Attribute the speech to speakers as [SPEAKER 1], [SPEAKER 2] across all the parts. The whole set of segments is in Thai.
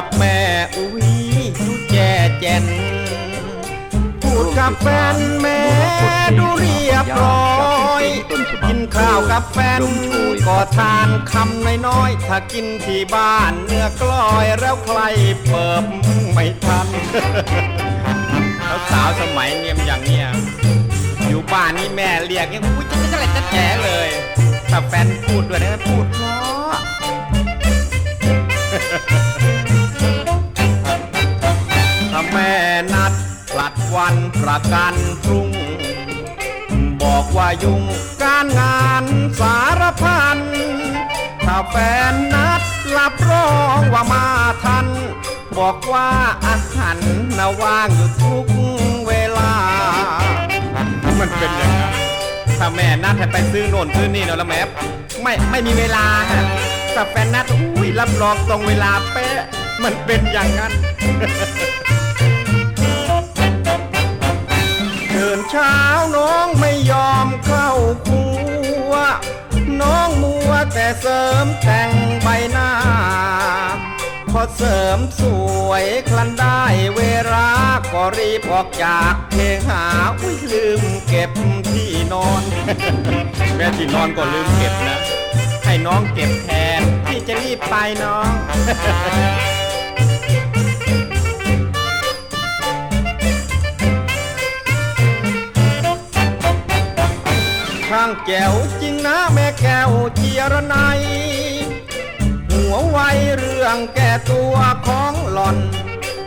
[SPEAKER 1] กับแม่อุ้ยดูแจแจนพูดกับแฟนแม่ดูเรียบร้อยกินข้าวกับแฟนก็ทานคำน้อยๆถ้ากินที่บ้านเนื้อกล้อยแล้วใครเปิบไม่ทันแล้วสาวสมัยเนียมอย่างเนี้ยอยู่บ้านนี่แม่เรียกยังอุ้ยจะจะอะไรจะแฉเลยถ้าแฟนพูดด้วย ประกันพรุ่ง บอกว่ายุ่งการงานสารพัน ถ้าแฟนนัดรับรองว่ามาทัน บอกว่าอาหารนะว่างอยู่ทุกเวลา มันเป็นอย่างนั้นถ้าแม่นัดให้ไปซื้อโน่นซื้อนี่เนาะแล้วแม่ไม่ไม่มีเวลาฮะถ้าแฟนนัดอุ้ยรับรองตรงเวลาเป๊ะ มันเป็นอย่างนั้น เช้าน้องไม่ยอมเข้าครัว น้องมัวแต่เสริมแต่งใบหน้า พอเสริมสวยคลันได้เวลาก็รีบออกจากเพหาอุ้ยลืมเก็บที่นอน แม่ที่นอนก็ลืมเก็บนะ ให้น้องเก็บแทนพี่จะรีบไปน้อง ช่างแก้วจริงนะแม่แก้วเจียรนัยหัวไวเรื่องแก่ตัวของหล่อน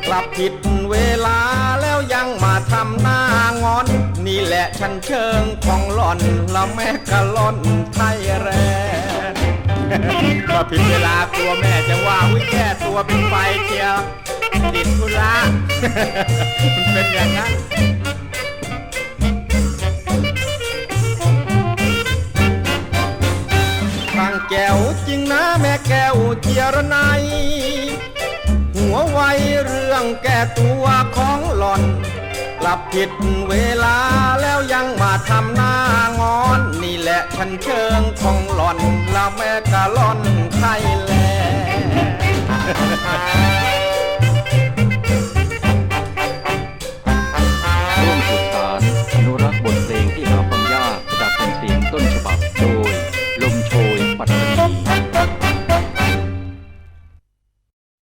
[SPEAKER 1] กลับผิดเวลาแล้วยังมาทำหน้างอน นี่แหละชั้นเชิงของหล่อนแล้วแม่กะล่อนไทยแรนก็ผิดเวลากลัวแม่จะว่าวิแก้ตัวเป็นไฟเชียวติดธุระมันเป็นอย่างนั้น แก้วจริงนะแม่แก้วเจียรนายหัวไวเรื่องแก้ตัวของหล่อน กลับผิดเวลาแล้วยังมาทำหน้างอน นี่แหละฉันเชิงของหล่อนแล้วแม่กะล่อนไทย